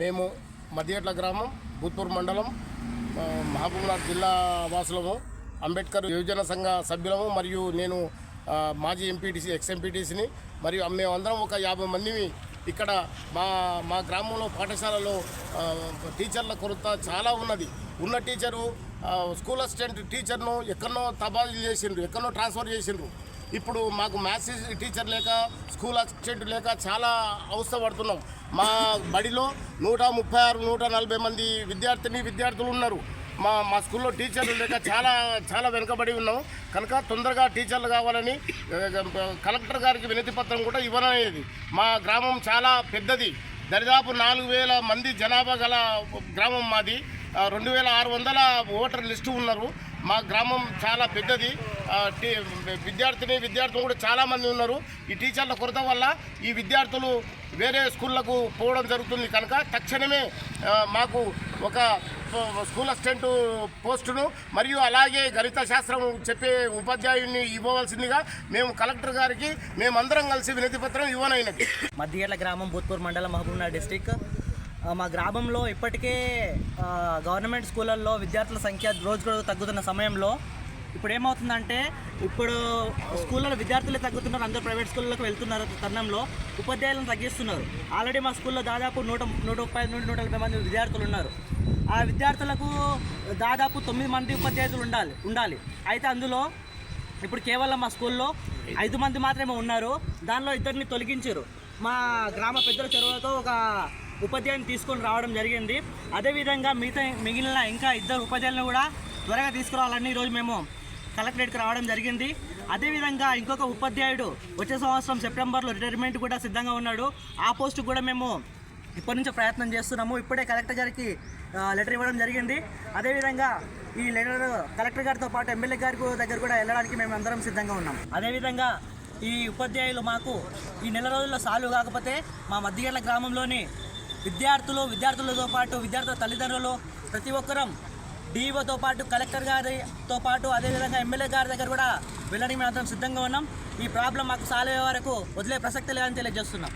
మేము మధ్యట్ల గ్రామం భూత్పూర్ మండలం మహబూబ్నగర్ జిల్లా వాసులము. అంబేద్కర్ యువజన సంఘ సభ్యులము మరియు నేను మాజీ ఎంపీటీసీ ఎక్స్ ఎంపీటీసీని మరియు మేమందరం ఒక యాభై మందిని ఇక్కడ మా మా గ్రామంలో పాఠశాలలో టీచర్ల కొరత చాలా ఉన్నది. ఉన్న టీచరు స్కూల్ అసిస్టెంట్ టీచర్ను ఎక్కడనో తబాలు చేసిండ్రు ఎక్కడో ట్రాన్స్ఫర్ చేసిండ్రు. ఇప్పుడు మాకు మ్యాథ్స్ టీచర్ లేక స్కూల్ అసిస్టెంట్ లేక చాలా అవస్థ పడుతున్నాం. మా బడిలో నూట ముప్పై ఆరు నూట నలభై మంది విద్యార్థిని విద్యార్థులు ఉన్నారు. మా మా స్కూల్లో టీచర్లు లేక చాలా చాలా వెనుకబడి ఉన్నాం. కనుక తొందరగా టీచర్లు కావాలని కలెక్టర్ గారికి వినతి పత్రం కూడా ఇవ్వననేది. మా గ్రామం చాలా పెద్దది. దరిదాపు నాలుగు వేల మంది జనాభా గల గ్రామం మాది. రెండు వేల ఆరు వందల ఓటర్ లిస్టు ఉన్నారు. మా గ్రామం చాలా పెద్దది. టీ విద్యార్థిని విద్యార్థులు కూడా చాలామంది ఉన్నారు. ఈ టీచర్ల కొరత వల్ల ఈ విద్యార్థులు వేరే స్కూళ్ళకు పోవడం జరుగుతుంది కనుక తక్షణమే మాకు ఒక స్కూల్ అసిస్టెంట్ పోస్టును మరియు అలాగే గణిత శాస్త్రం చెప్పే ఉపాధ్యాయుడిని ఇవ్వవలసిందిగా మేము కలెక్టర్ గారికి మేమందరం కలిసి వినతి పత్రం ఇవ్వనైనది. మధ్యగడ్ల గ్రామం భూత్పూర్ మండలం మహబూబ్నగర్ డిస్టిక్. మా గ్రామంలో ఇప్పటికే గవర్నమెంట్ స్కూళ్ళల్లో విద్యార్థుల సంఖ్య రోజు రోజు తగ్గుతున్న సమయంలో ఇప్పుడు ఏమవుతుందంటే ఇప్పుడు స్కూళ్ళలో విద్యార్థులే తగ్గుతున్నారు అందరూ ప్రైవేట్ స్కూళ్ళకి వెళ్తున్నారు తరుణంలో ఉపాధ్యాయులను తగ్గిస్తున్నారు. ఆల్రెడీ మా స్కూల్లో దాదాపు నూట నూట ముప్పై నుండి నూట నలభై మంది విద్యార్థులు ఉన్నారు. ఆ విద్యార్థులకు దాదాపు తొమ్మిది మంది ఉపాధ్యాయులు ఉండాలి ఉండాలి. అయితే అందులో ఇప్పుడు కేవలం మా స్కూల్లో ఐదు మంది మాత్రమే ఉన్నారు. దానిలో ఇద్దరిని తొలగించారు. మా గ్రామ పెద్దల చెరువులతో ఒక ఉపాధ్యాయుని తీసుకొని రావడం జరిగింది. అదేవిధంగా మిగతా మిగిలిన ఇంకా ఇద్దరు ఉపాధ్యాయులను కూడా త్వరగా తీసుకురావాలని ఈరోజు మేము కలెక్టరేట్కి రావడం జరిగింది. అదేవిధంగా ఇంకొక ఉపాధ్యాయుడు వచ్చే సంవత్సరం సెప్టెంబర్లో రిటైర్మెంట్ కూడా సిద్ధంగా ఉన్నాడు. ఆ పోస్ట్ కూడా మేము ఇప్పటి నుంచి ప్రయత్నం చేస్తున్నాము. ఇప్పుడే కలెక్టర్ గారికి లెటర్ ఇవ్వడం జరిగింది. అదేవిధంగా ఈ లెటర్ కలెక్టర్ గారితో పాటు ఎమ్మెల్యే గారి దగ్గర కూడా వెళ్ళడానికి మేము అందరం సిద్ధంగా ఉన్నాం. అదేవిధంగా ఈ ఉపాధ్యాయులు మాకు ఈ నెల రోజుల్లో సాల్వ్ కాకపోతే మా మధ్యగేళ్ళ గ్రామంలోని విద్యార్థులు విద్యార్థులతో పాటు విద్యార్థుల తల్లిదండ్రులు ప్రతి ఒక్కరం డీఓతో పాటు కలెక్టర్ గారితో పాటు అదేవిధంగా ఎమ్మెల్యే గారి దగ్గర కూడా వెళ్ళడానికి మేము అందరం సిద్ధంగా ఉన్నాం. ఈ ప్రాబ్లం మాకు సాల్వ్ అయ్యే వరకు వదిలే ప్రసక్తి లేదని తెలియజేస్తున్నాం.